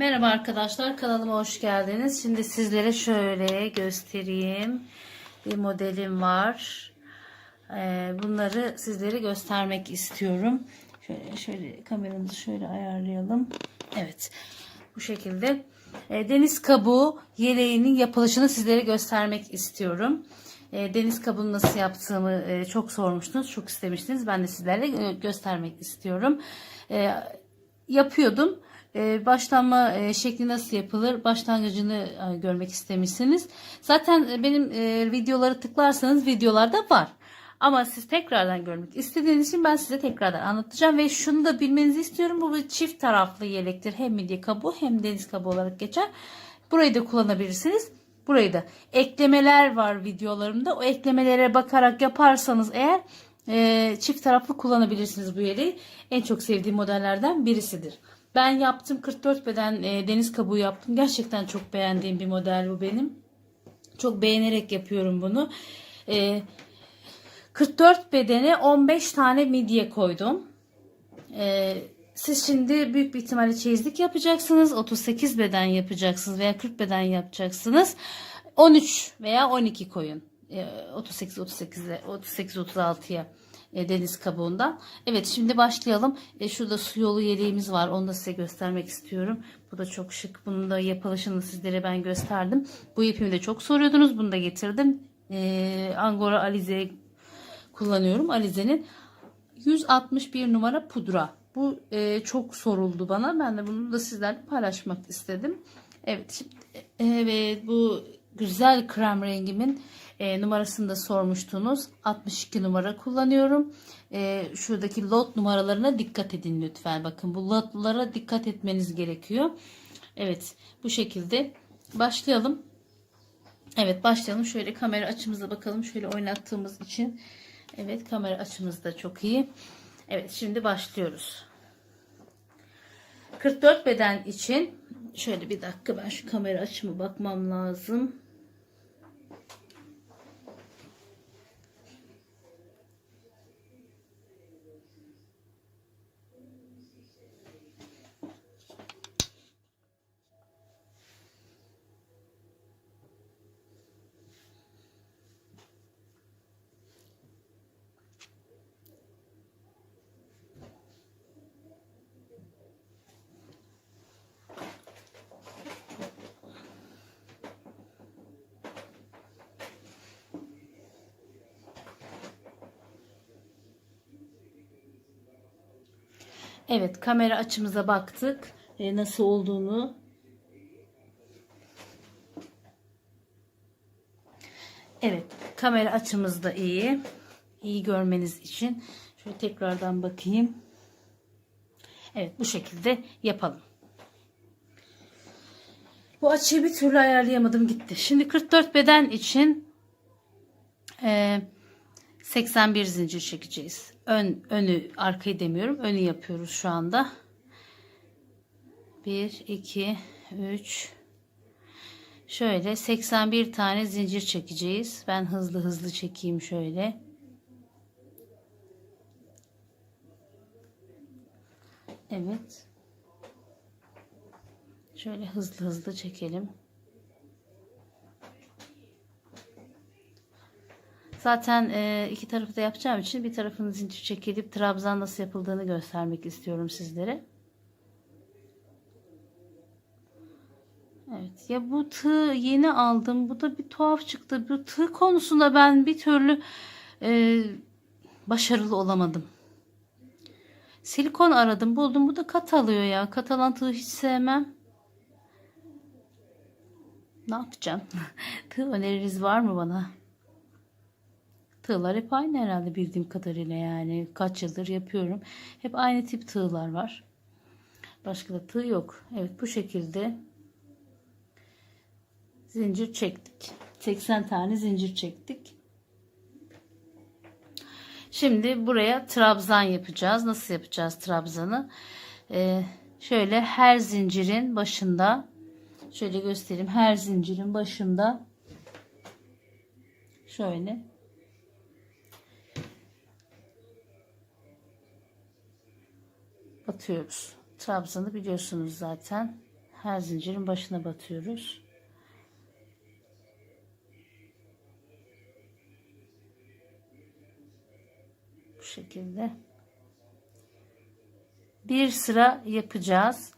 Merhaba arkadaşlar kanalıma hoş geldiniz. Şimdi sizlere şöyle göstereyim. Bir modelim var. Ee, bunları sizlere göstermek istiyorum. Şöyle şöyle kameramızı şöyle ayarlayalım. Evet. Bu şekilde Ee, deniz kabuğu yeleğinin yapılışını sizlere göstermek istiyorum. Ee, deniz kabuğunu nasıl yaptığımı e, çok sormuştunuz, çok istemiştiniz. Ben de sizlerle e, göstermek istiyorum. Yapıyordum. Ee, başlanma e, şekli nasıl yapılır? Başlangıcını e, görmek istemişsiniz. Zaten e, benim videoları tıklarsanız videolarda var. Ama siz tekrardan görmek istediğiniz için ben size tekrardan anlatacağım ve şunu da bilmenizi istiyorum. Bu bir çift taraflı yelektir. Hem midye kabuğu hem deniz kabuğu olarak geçer. Burayı da kullanabilirsiniz. Burayı da eklemeler var videolarımda. O eklemelere bakarak yaparsanız eğer çift taraflı kullanabilirsiniz bu yeleği. En çok sevdiğim modellerden birisidir. Ben yaptım 44 beden e, deniz kabuğu yaptım. Gerçekten çok beğendiğim bir model bu benim. Çok beğenerek yapıyorum bunu. E, 44 bedene 15 tane midye koydum. E, siz şimdi büyük bir ihtimalle çeyizlik yapacaksınız. 38 beden yapacaksınız veya 40 beden yapacaksınız. 13 veya 12 koyun. 38 38'e 38 36'ya e, deniz kabuğundan. Evet şimdi başlayalım. E, şurada su yolu yeleğimiz var. Onu da size göstermek istiyorum. Bu da çok şık. Bunun da yapılışını sizlere ben gösterdim. Bu ipimi de çok soruyordunuz. Bunu da getirdim. E, Angora Alize kullanıyorum. Alize'nin 161 numara pudra. Bu e, çok soruldu bana. Ben de bunu da sizlerle paylaşmak istedim. Evet şimdi evet bu güzel krem rengimin e, numarasını sormuştunuz. 62 numara kullanıyorum. E, şuradaki lot numaralarına dikkat edin lütfen. Bakın bu lotlara dikkat etmeniz gerekiyor. Evet bu şekilde başlayalım. Evet başlayalım. Şöyle kamera açımıza bakalım. Şöyle oynattığımız için. Evet kamera açımız da çok iyi. Evet şimdi başlıyoruz. 44 beden için şöyle bir dakika ben şu kamera açımı bakmam lazım. Evet kamera açımıza baktık. E, nasıl olduğunu. Evet kamera açımız da iyi. İyi görmeniz için. Şöyle tekrardan bakayım. Evet bu şekilde yapalım. Bu açıyı bir türlü ayarlayamadım gitti. Şimdi 44 beden için e, 81 zincir çekeceğiz. Ön, önü arkayı demiyorum. Önü yapıyoruz şu anda. 1 2 3 Şöyle 81 tane zincir çekeceğiz. Ben hızlı hızlı çekeyim şöyle. Evet. Şöyle hızlı hızlı çekelim. Zaten e, iki tarafı da yapacağım için bir tarafını zincir çekilip trabzan nasıl yapıldığını göstermek istiyorum sizlere. Evet ya bu tığ yeni aldım. Bu da bir tuhaf çıktı. Bu tığ konusunda ben bir türlü e, başarılı olamadım. Silikon aradım buldum. Bu da kat alıyor ya. Kat alan tığ hiç sevmem. Ne yapacağım? tığ öneriniz var mı bana? Tığlar hep aynı herhalde bildiğim kadarıyla yani. Kaç yıldır yapıyorum. Hep aynı tip tığlar var. Başka da tığ yok. Evet bu şekilde zincir çektik. 80 tane zincir çektik. Şimdi buraya trabzan yapacağız. Nasıl yapacağız trabzanı? Ee, şöyle her zincirin başında şöyle göstereyim. Her zincirin başında şöyle batıyoruz. Trabzanı biliyorsunuz zaten. Her zincirin başına batıyoruz. Bu şekilde. Bir sıra yapacağız.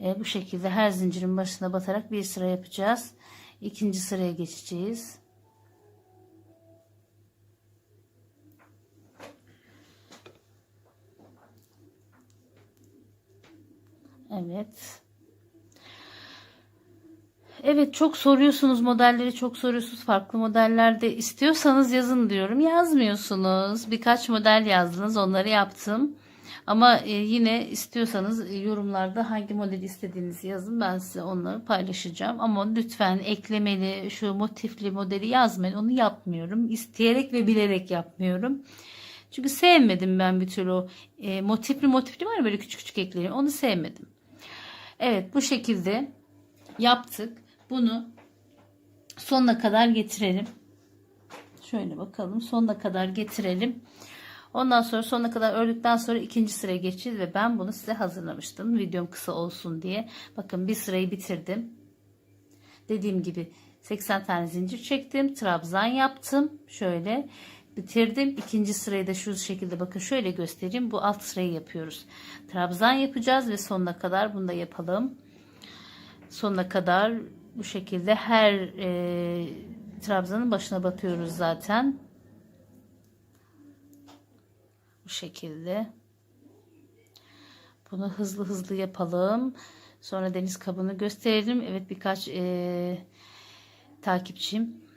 E, bu şekilde her zincirin başına batarak bir sıra yapacağız. İkinci sıraya geçeceğiz. Evet. Evet çok soruyorsunuz modelleri çok soruyorsunuz farklı modellerde istiyorsanız yazın diyorum. Yazmıyorsunuz. Birkaç model yazdınız onları yaptım. Ama e, yine istiyorsanız e, yorumlarda hangi modeli istediğinizi yazın. Ben size onları paylaşacağım. Ama lütfen eklemeli şu motifli modeli yazmayın. Onu yapmıyorum. İsteyerek ve bilerek yapmıyorum. Çünkü sevmedim ben bir türlü o e, motifli motifli var ya böyle küçük küçük eklerim onu sevmedim evet bu şekilde yaptık bunu sonuna kadar getirelim. Şöyle bakalım sonuna kadar getirelim. Ondan sonra sonuna kadar ördükten sonra ikinci sıraya geçeceğiz ve ben bunu size hazırlamıştım. Videom kısa olsun diye. Bakın bir sırayı bitirdim. Dediğim gibi 80 tane zincir çektim. Trabzan yaptım. Şöyle bitirdim. İkinci sırayı da şu şekilde bakın şöyle göstereyim. Bu alt sırayı yapıyoruz. Trabzan yapacağız ve sonuna kadar bunu da yapalım. Sonuna kadar bu şekilde her e, trabzanın başına batıyoruz zaten. Bu şekilde. Bunu hızlı hızlı yapalım. Sonra deniz kabını gösterelim. Evet birkaç e, takipçim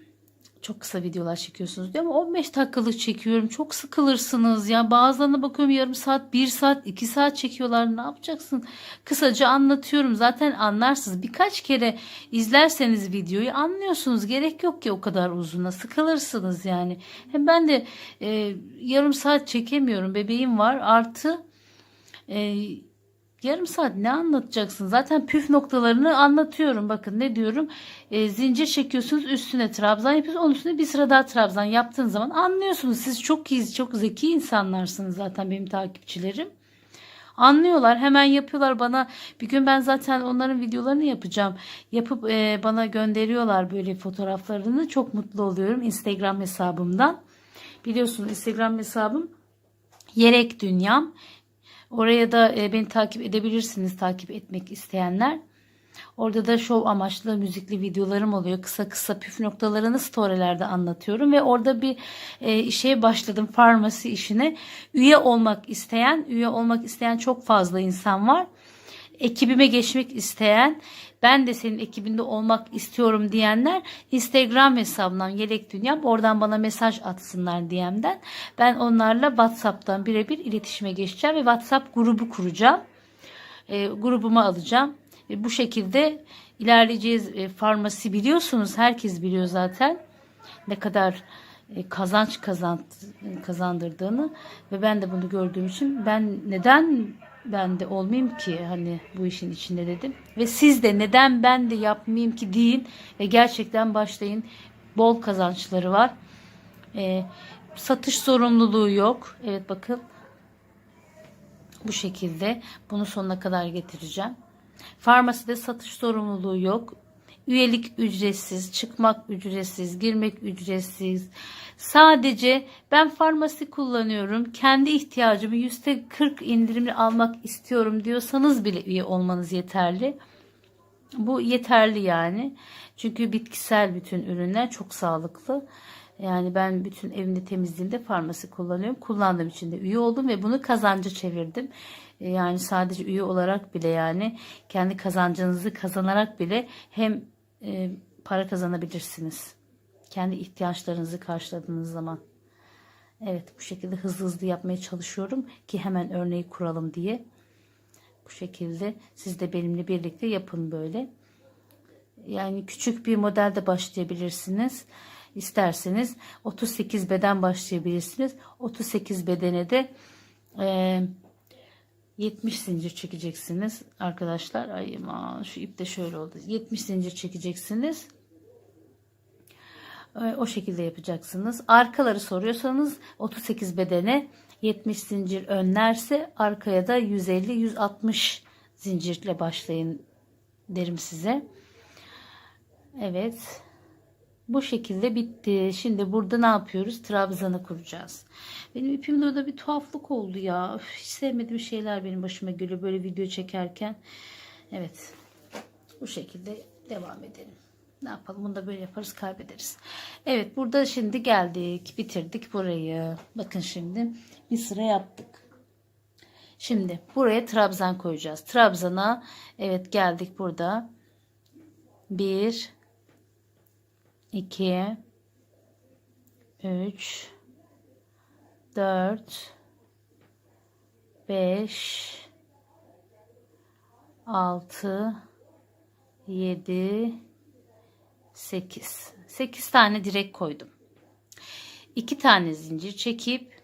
çok kısa videolar çekiyorsunuz diyor ama 15 dakikalık çekiyorum. Çok sıkılırsınız ya. Bazılarına bakıyorum yarım saat, bir saat, iki saat çekiyorlar. Ne yapacaksın? Kısaca anlatıyorum. Zaten anlarsınız. Birkaç kere izlerseniz videoyu anlıyorsunuz. Gerek yok ki o kadar uzuna. Sıkılırsınız yani. Hem ben de e, yarım saat çekemiyorum. Bebeğim var. Artı e, Yarım saat ne anlatacaksın? Zaten püf noktalarını anlatıyorum. Bakın ne diyorum? E, zincir çekiyorsunuz üstüne trabzan yapıyorsunuz. Onun üstüne bir sıra daha trabzan yaptığın zaman anlıyorsunuz. Siz çok iyi, çok zeki insanlarsınız zaten benim takipçilerim. Anlıyorlar hemen yapıyorlar bana bir gün ben zaten onların videolarını yapacağım yapıp e, bana gönderiyorlar böyle fotoğraflarını çok mutlu oluyorum Instagram hesabımdan biliyorsunuz Instagram hesabım Yerek Dünyam Oraya da e, beni takip edebilirsiniz takip etmek isteyenler. Orada da şov amaçlı müzikli videolarım oluyor. Kısa kısa püf noktalarını storylerde anlatıyorum ve orada bir e, işe başladım farmasi işine. Üye olmak isteyen, üye olmak isteyen çok fazla insan var. Ekibime geçmek isteyen, ben de senin ekibinde olmak istiyorum diyenler Instagram hesabından Yelek Dünyam oradan bana mesaj atsınlar DM'den. Ben onlarla WhatsApp'tan birebir iletişime geçeceğim ve WhatsApp grubu kuracağım. E, grubuma alacağım. E, bu şekilde ilerleyeceğiz. E, farmasi biliyorsunuz herkes biliyor zaten ne kadar e, kazanç kazan, kazandırdığını ve ben de bunu gördüğüm için ben neden ben de olmayayım ki hani bu işin içinde dedim. Ve siz de neden ben de yapmayayım ki deyin ve gerçekten başlayın. Bol kazançları var. E, satış sorumluluğu yok. Evet bakın bu şekilde bunu sonuna kadar getireceğim. Farmaside satış sorumluluğu yok. Üyelik ücretsiz, çıkmak ücretsiz, girmek ücretsiz. Sadece ben farmasi kullanıyorum. Kendi ihtiyacımı %40 indirimli almak istiyorum diyorsanız bile üye olmanız yeterli. Bu yeterli yani. Çünkü bitkisel bütün ürünler çok sağlıklı. Yani ben bütün evimde temizliğimde farmasi kullanıyorum. Kullandığım için de üye oldum ve bunu kazanca çevirdim. Yani sadece üye olarak bile yani kendi kazancınızı kazanarak bile hem e, para kazanabilirsiniz. Kendi ihtiyaçlarınızı karşıladığınız zaman. Evet bu şekilde hızlı hızlı yapmaya çalışıyorum ki hemen örneği kuralım diye. Bu şekilde siz de benimle birlikte yapın böyle. Yani küçük bir modelde başlayabilirsiniz. İsterseniz 38 beden başlayabilirsiniz. 38 bedene de e, 70 zincir çekeceksiniz arkadaşlar. Ay aman şu ip de şöyle oldu. 70 zincir çekeceksiniz. O şekilde yapacaksınız. Arkaları soruyorsanız 38 bedene 70 zincir önlerse arkaya da 150-160 zincirle başlayın derim size. Evet. Bu şekilde bitti. Şimdi burada ne yapıyoruz? Trabzanı kuracağız. Benim ipimde orada bir tuhaflık oldu ya. Üf, hiç sevmediğim şeyler benim başıma geliyor böyle video çekerken. Evet. Bu şekilde devam edelim. Ne yapalım? Bunu da böyle yaparız kaybederiz. Evet burada şimdi geldik. Bitirdik burayı. Bakın şimdi bir sıra yaptık. Şimdi buraya trabzan koyacağız. Trabzana evet geldik burada. 1 2 3 4 5 6 7 8 8 tane direk koydum. 2 tane zincir çekip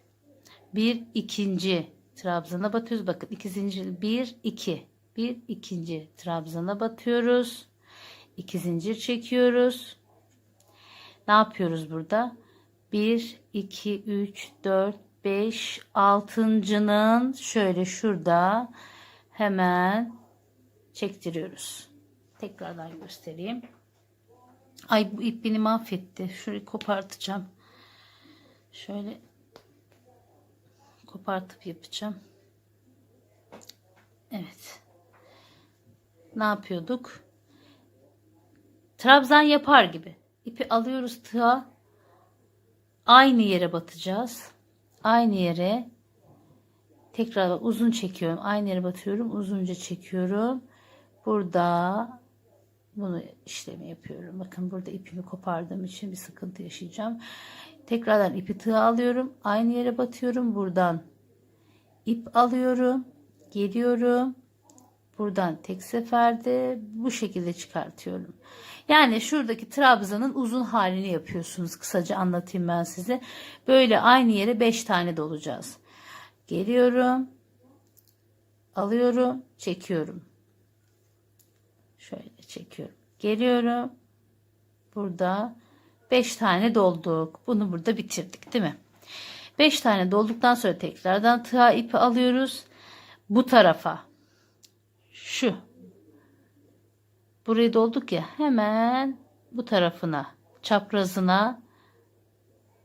bir ikinci trabzana batıyoruz. Bakın iki zincir 1 2 bir ikinci trabzana batıyoruz. 2 zincir çekiyoruz. Ne yapıyoruz burada? 1 2 3 4 5 altıncının şöyle şurada hemen çektiriyoruz. Tekrardan göstereyim. Ay bu ip beni mahvetti. Şurayı kopartacağım. Şöyle kopartıp yapacağım. Evet. Ne yapıyorduk? Trabzan yapar gibi. İpi alıyoruz tığa. Aynı yere batacağız. Aynı yere tekrar uzun çekiyorum. Aynı yere batıyorum. Uzunca çekiyorum. Burada bunu işlemi yapıyorum. Bakın burada ipimi kopardığım için bir sıkıntı yaşayacağım. Tekrardan ipi tığa alıyorum. Aynı yere batıyorum. Buradan ip alıyorum. Geliyorum. Buradan tek seferde bu şekilde çıkartıyorum. Yani şuradaki trabzanın uzun halini yapıyorsunuz. Kısaca anlatayım ben size. Böyle aynı yere 5 tane dolacağız. Geliyorum. Alıyorum. Çekiyorum. Şöyle çekiyorum. Geliyorum. Burada 5 tane dolduk. Bunu burada bitirdik değil mi? 5 tane dolduktan sonra tekrardan tığa ipi alıyoruz. Bu tarafa. Şu. Burayı dolduk ya hemen bu tarafına çaprazına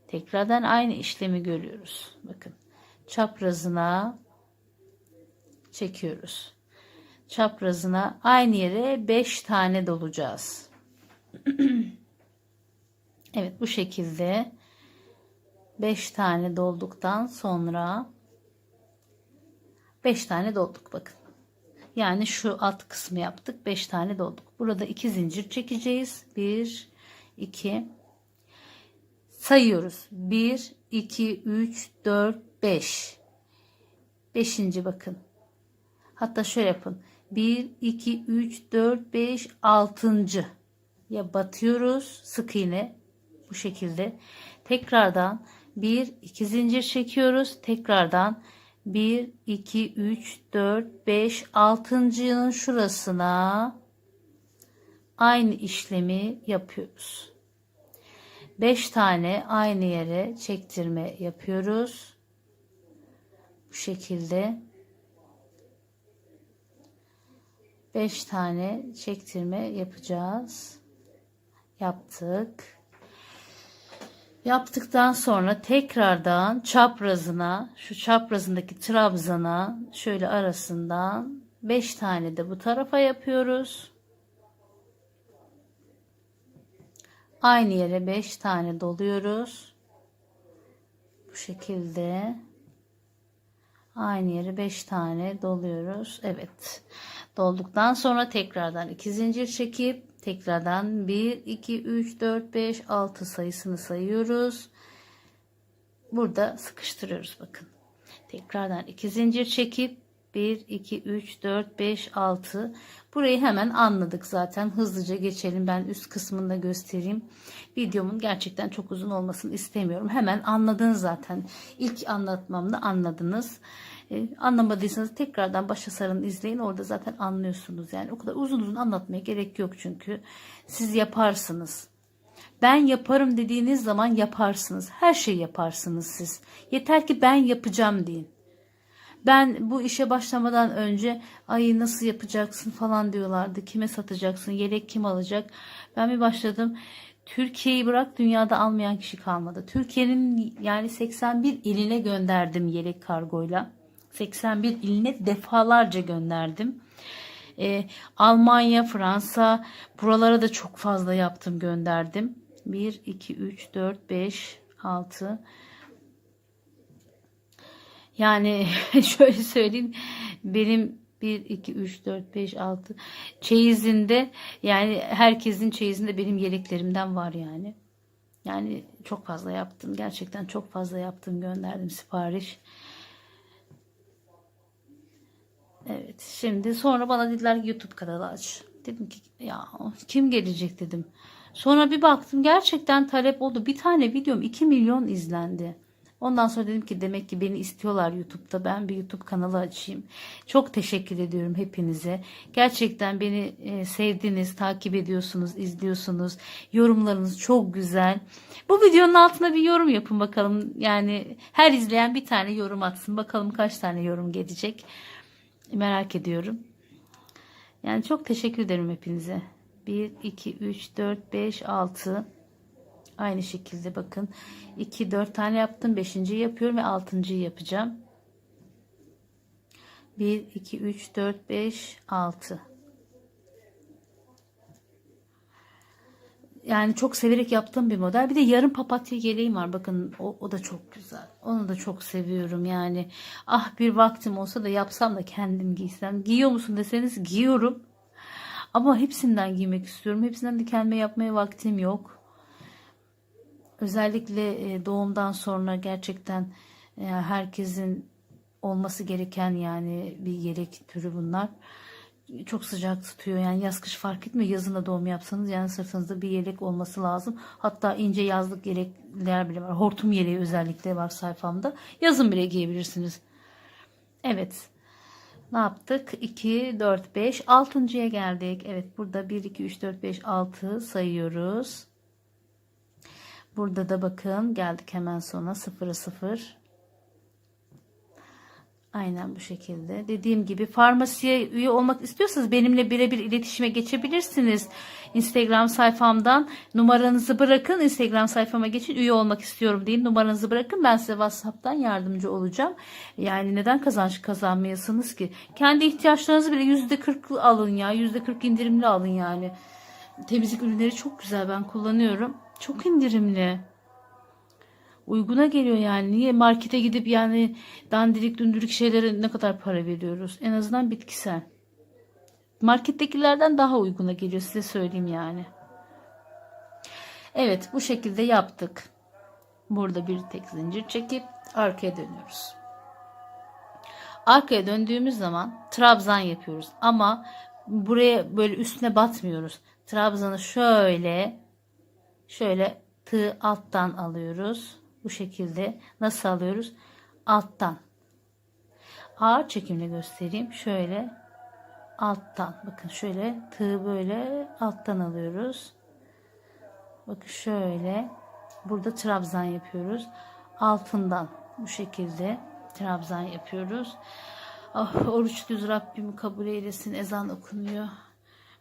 tekrardan aynı işlemi görüyoruz. Bakın çaprazına çekiyoruz. Çaprazına aynı yere 5 tane dolacağız. evet bu şekilde 5 tane dolduktan sonra 5 tane dolduk bakın. Yani şu alt kısmı yaptık. 5 tane dolduk. Burada 2 zincir çekeceğiz. 1 2 sayıyoruz. 1 2 3 4 5 5. bakın. Hatta şöyle yapın. 1 2 3 4 5 6. ya batıyoruz sık iğne bu şekilde. Tekrardan 1 2 zincir çekiyoruz. Tekrardan 1, 2, 3, 4, 5, 6.'nın şurasına aynı işlemi yapıyoruz. 5 tane aynı yere çektirme yapıyoruz. Bu şekilde 5 tane çektirme yapacağız. Yaptık. Yaptıktan sonra tekrardan çaprazına şu çaprazındaki trabzana şöyle arasından 5 tane de bu tarafa yapıyoruz. Aynı yere 5 tane doluyoruz. Bu şekilde aynı yere 5 tane doluyoruz. Evet. Dolduktan sonra tekrardan 2 zincir çekip Tekrardan 1, 2, 3, 4, 5, 6 sayısını sayıyoruz. Burada sıkıştırıyoruz bakın. Tekrardan 2 zincir çekip 1, 2, 3, 4, 5, 6. Burayı hemen anladık zaten. Hızlıca geçelim. Ben üst kısmında göstereyim. Videomun gerçekten çok uzun olmasını istemiyorum. Hemen anladınız zaten. İlk anlatmamda anladınız. Ee, anlamadıysanız tekrardan başa sarın izleyin. Orada zaten anlıyorsunuz. Yani o kadar uzun uzun anlatmaya gerek yok çünkü. Siz yaparsınız. Ben yaparım dediğiniz zaman yaparsınız. Her şeyi yaparsınız siz. Yeter ki ben yapacağım deyin. Ben bu işe başlamadan önce ay nasıl yapacaksın falan diyorlardı. Kime satacaksın? Yelek kim alacak? Ben bir başladım. Türkiye'yi bırak dünyada almayan kişi kalmadı. Türkiye'nin yani 81 iline gönderdim yelek kargoyla. 81 iline defalarca gönderdim. Ee, Almanya, Fransa buralara da çok fazla yaptım gönderdim. 1, 2, 3, 4, 5, 6 yani şöyle söyleyeyim benim 1, 2, 3, 4, 5, 6 çeyizinde yani herkesin çeyizinde benim yeleklerimden var yani. Yani çok fazla yaptım. Gerçekten çok fazla yaptım. Gönderdim sipariş. Evet. Şimdi sonra bana dediler ki YouTube kanalı aç. Dedim ki ya kim gelecek dedim. Sonra bir baktım gerçekten talep oldu. Bir tane videom 2 milyon izlendi. Ondan sonra dedim ki demek ki beni istiyorlar YouTube'da. Ben bir YouTube kanalı açayım. Çok teşekkür ediyorum hepinize. Gerçekten beni e, sevdiniz, takip ediyorsunuz, izliyorsunuz. Yorumlarınız çok güzel. Bu videonun altına bir yorum yapın bakalım. Yani her izleyen bir tane yorum atsın. Bakalım kaç tane yorum gelecek. Merak ediyorum. Yani çok teşekkür ederim hepinize. 1, 2, 3, 4, 5, 6. Aynı şekilde bakın. 2, 4 tane yaptım. 5. yapıyorum ve 6.yı yapacağım. 1, 2, 3, 4, 5, 6. Yani çok severek yaptığım bir model. Bir de yarım papatya yeleğim var. Bakın o, o da çok güzel. Onu da çok seviyorum yani. Ah bir vaktim olsa da yapsam da kendim giysem. Giyiyor musun deseniz giyiyorum. Ama hepsinden giymek istiyorum. Hepsinden de kendime yapmaya vaktim yok. Özellikle e, doğumdan sonra gerçekten e, herkesin olması gereken yani bir yelek türü bunlar. Çok sıcak tutuyor yani yaz kış fark etmiyor. Yazın da doğum yapsanız yani sırtınızda bir yelek olması lazım. Hatta ince yazlık yelekler bile var. Hortum yeleği özellikle var sayfamda. Yazın bile giyebilirsiniz. Evet. Ne yaptık? 2, 4, 5. 6.ya geldik. Evet burada 1, 2, 3, 4, 5, 6 sayıyoruz. Burada da bakın geldik hemen sona 0 0. Aynen bu şekilde. Dediğim gibi farmasiye üye olmak istiyorsanız benimle birebir iletişime geçebilirsiniz. Instagram sayfamdan numaranızı bırakın. Instagram sayfama geçin. Üye olmak istiyorum deyin. Numaranızı bırakın. Ben size WhatsApp'tan yardımcı olacağım. Yani neden kazanç kazanmayasınız ki? Kendi ihtiyaçlarınızı bile %40 alın ya. %40 indirimli alın yani. Temizlik ürünleri çok güzel. Ben kullanıyorum. Çok indirimli. Uyguna geliyor yani. Niye markete gidip yani dandirik dündürük şeylere ne kadar para veriyoruz? En azından bitkisel. Markettekilerden daha uyguna geliyor size söyleyeyim yani. Evet bu şekilde yaptık. Burada bir tek zincir çekip arkaya dönüyoruz. Arkaya döndüğümüz zaman trabzan yapıyoruz ama buraya böyle üstüne batmıyoruz. Trabzanı şöyle şöyle tığ alttan alıyoruz. Bu şekilde nasıl alıyoruz? Alttan. Ağır çekimle göstereyim. Şöyle alttan. Bakın şöyle tığ böyle alttan alıyoruz. Bakın şöyle. Burada trabzan yapıyoruz. Altından bu şekilde trabzan yapıyoruz. Ah, oruçluyuz Rabbim kabul eylesin. Ezan okunuyor.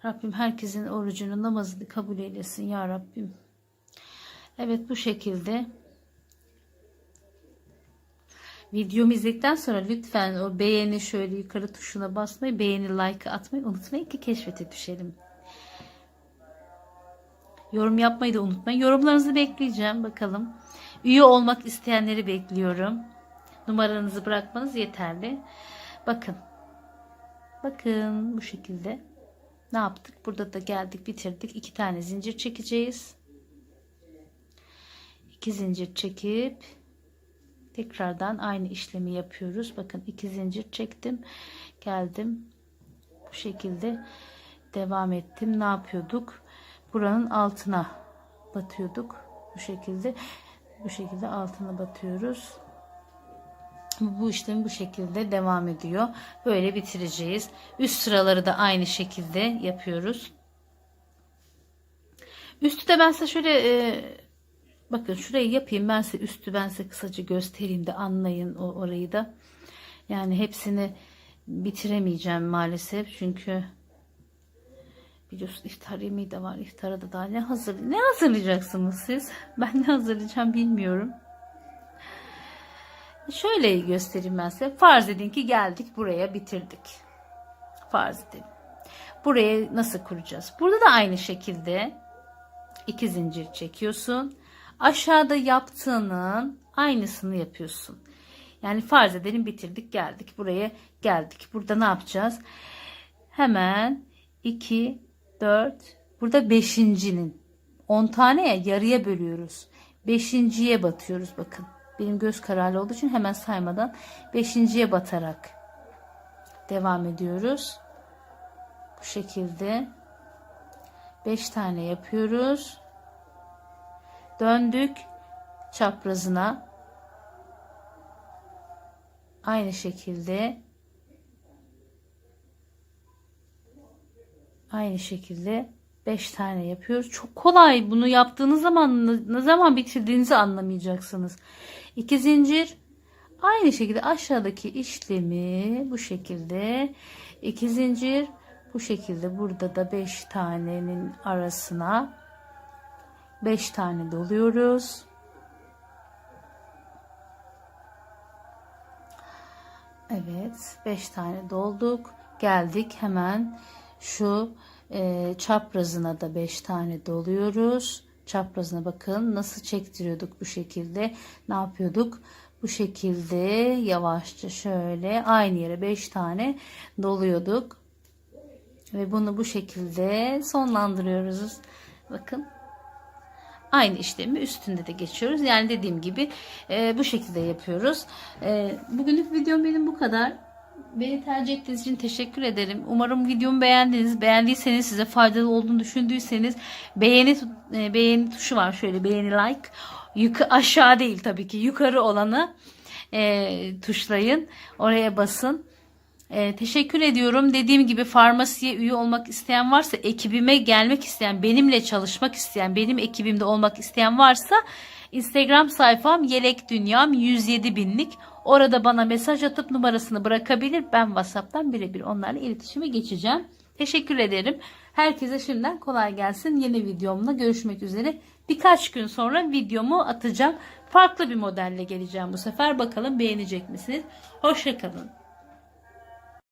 Rabbim herkesin orucunu namazını kabul eylesin ya Rabbim. Evet bu şekilde Videomu izledikten sonra lütfen o beğeni şöyle yukarı tuşuna basmayı, beğeni like atmayı unutmayın ki keşfete düşelim. Yorum yapmayı da unutmayın. Yorumlarınızı bekleyeceğim bakalım. Üye olmak isteyenleri bekliyorum. Numaranızı bırakmanız yeterli. Bakın. Bakın bu şekilde. Ne yaptık? Burada da geldik bitirdik. İki tane zincir çekeceğiz. İki zincir çekip tekrardan aynı işlemi yapıyoruz. Bakın iki zincir çektim geldim. Bu şekilde devam ettim. Ne yapıyorduk? Buranın altına batıyorduk. Bu şekilde bu şekilde altına batıyoruz. Bu işlem bu şekilde devam ediyor. Böyle bitireceğiz. Üst sıraları da aynı şekilde yapıyoruz. Üstü de ben size şöyle e, Bakın şurayı yapayım ben size üstü ben size kısaca göstereyim de anlayın o orayı da. Yani hepsini bitiremeyeceğim maalesef çünkü biliyorsun iftar yemeği de var. İftara da daha ne hazır ne hazırlayacaksınız siz? Ben ne hazırlayacağım bilmiyorum. Şöyle göstereyim ben size. Farz edin ki geldik buraya bitirdik. Farz edin. Burayı nasıl kuracağız? Burada da aynı şekilde iki zincir çekiyorsun. Aşağıda yaptığının aynısını yapıyorsun. Yani farz edelim bitirdik geldik. Buraya geldik. Burada ne yapacağız? Hemen 2, 4, burada beşincinin 10 tane ya yarıya bölüyoruz. Beşinciye batıyoruz bakın. Benim göz kararlı olduğu için hemen saymadan beşinciye batarak devam ediyoruz. Bu şekilde 5 tane yapıyoruz. Döndük çaprazına. Aynı şekilde aynı şekilde 5 tane yapıyoruz. Çok kolay. Bunu yaptığınız zaman ne zaman bitirdiğinizi anlamayacaksınız. 2 zincir aynı şekilde aşağıdaki işlemi bu şekilde 2 zincir bu şekilde burada da 5 tanenin arasına 5 tane doluyoruz. Evet 5 tane dolduk. Geldik hemen şu e, çaprazına da 5 tane doluyoruz. Çaprazına bakın nasıl çektiriyorduk bu şekilde. Ne yapıyorduk? Bu şekilde yavaşça şöyle aynı yere 5 tane doluyorduk. Ve bunu bu şekilde sonlandırıyoruz. Bakın. Aynı işlemi üstünde de geçiyoruz. Yani dediğim gibi e, bu şekilde yapıyoruz. E, bugünlük videom benim bu kadar. Beni tercih ettiğiniz için teşekkür ederim. Umarım videomu beğendiniz. Beğendiyseniz size faydalı olduğunu düşündüyseniz beğeni e, beğeni tuşu var şöyle beğeni like. Yukarı aşağı değil tabii ki yukarı olanı e, tuşlayın. Oraya basın. Ee, teşekkür ediyorum. Dediğim gibi farmasiye üye olmak isteyen varsa, ekibime gelmek isteyen, benimle çalışmak isteyen, benim ekibimde olmak isteyen varsa Instagram sayfam Yelek Dünyam 107 binlik. Orada bana mesaj atıp numarasını bırakabilir. Ben WhatsApp'tan birebir onlarla iletişime geçeceğim. Teşekkür ederim. Herkese şimdiden kolay gelsin. Yeni videomla görüşmek üzere. Birkaç gün sonra videomu atacağım. Farklı bir modelle geleceğim bu sefer. Bakalım beğenecek misiniz? Hoşçakalın.